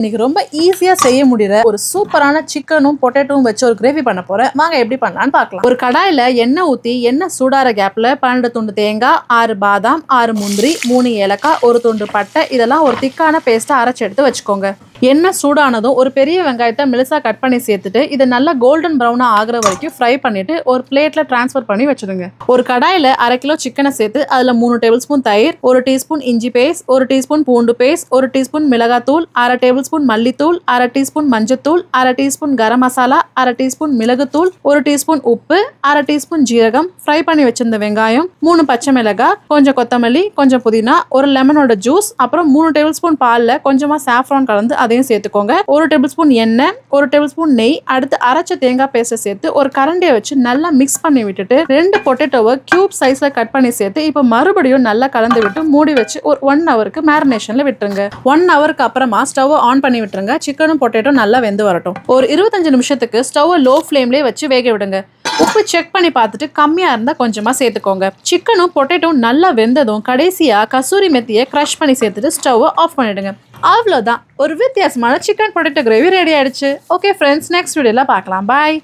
இன்னைக்கு ரொம்ப ஈஸியா செய்ய முடியற ஒரு சூப்பரான சிக்கனும் பொட்டேட்டோவும் வச்சு ஒரு கிரேவி பண்ண போறேன். வாங்க எப்படி பண்ணலாம்னு பார்க்கலாம். ஒரு கடாயில எண்ணெய் ஊத்தி எண்ணெய் சூடார கேப்ல பன்னெண்டு துண்டு தேங்காய் ஆறு பாதாம் ஆறு முந்திரி மூணு ஏலக்காய் ஒரு துண்டு பட்டை இதெல்லாம் ஒரு திக்கான பேஸ்ட்டை அரைச்சு எடுத்து வச்சுக்கோங்க. எண்ணெய் சூடானதும் ஒரு பெரிய வெங்காயத்தை மெலிசாக கட் பண்ணி சேர்த்துட்டு இதை நல்லா கோல்டன் ப்ரௌனாக ஆகிற வரைக்கும் ஃப்ரை பண்ணிட்டு ஒரு பிளேட்டில் ட்ரான்ஸ்ஃபர் பண்ணி வச்சிடுங்க. ஒரு கடாயில் அரை கிலோ சிக்கனை சேர்த்து அதில் மூணு டேபிள் ஸ்பூன் தயிர் ஒரு டீஸ்பூன் இஞ்சி பேஸ்ட் ஒரு டீஸ்பூன் பூண்டு பேஸ்ட் ஒரு டீஸ்பூன் மிளகாத்தூள் அரை டேபிள் ஸ்பூன் மல்லித்தூள் அரை டீஸ்பூன் மஞ்சத்தூள் அரை டீஸ்பூன் கரம் மசாலா அரை டீஸ்பூன் மிளகுத்தூள் ஒரு டீஸ்பூன் உப்பு அரை டீஸ்பூன் ஜீரகம். ஃப்ரை பண்ணி வச்சிருந்த வெங்காயம் மூணு பச்சை மிளகாய் கொஞ்சம் கொத்தமல்லி கொஞ்சம் புதினா ஒரு லெமனோட ஜூஸ் அப்புறம் மூணு டேபிள் ஸ்பூன் பாலில் கொஞ்சமாக சாஃப்ரான் கலந்து அதையும் சேர்த்துக்கோங்க. ஒரு டேபிள் ஸ்பூன் எண்ணெய் ஒரு டேபிள் ஸ்பூன் நெய் அடுத்து அரைச்ச தேங்காய் பேஸ்ட்டை சேர்த்து ஒரு கரண்டியை வச்சு நல்லா மிக்ஸ் பண்ணி விட்டுட்டு ரெண்டு பொட்டேட்டோவை கியூப் சைஸ்ல கட் பண்ணி சேர்த்து இப்போ மறுபடியும் நல்லா கலந்து விட்டு மூடி வச்சு ஒரு ஒன் ஹவருக்கு மேரினேஷன்ல விட்டுருங்க. ஒன் ஹவருக்கு அப்புறமா ஸ்டவ் ஆன் பண்ணி விட்டுருங்க. சிக்கனும் பொட்டேட்டோ நல்லா வெந்து வரட்டும். ஒரு இருபத்தஞ்சு நிமிஷத்துக்கு ஸ்டவ் லோ ஃப்ளேம்லேயே வச்சு வேக விடுங்க. உப்பு செக் பண்ணி பார்த்துட்டு கம்மியாக இருந்தால் கொஞ்சமாக சேர்த்துக்கோங்க. சிக்கனும் பொட்டேட்டோவும் நல்லா வெந்ததும் கடைசியாக கசூரி மெத்தியை க்ரஷ் பண்ணி சேர்த்துட்டு ஸ்டவ்வை ஆஃப் பண்ணிவிடுங்க அவ்வளோதான் ஒரு வித்தியாசமான சிக்கன் பொட்டேட்டோ கிரேவி ரெடி ஆயிடுச்சு. ஓகே ஃப்ரெண்ட்ஸ் நெக்ஸ்ட் வீடியோவில் பார்க்கலாம். பாய்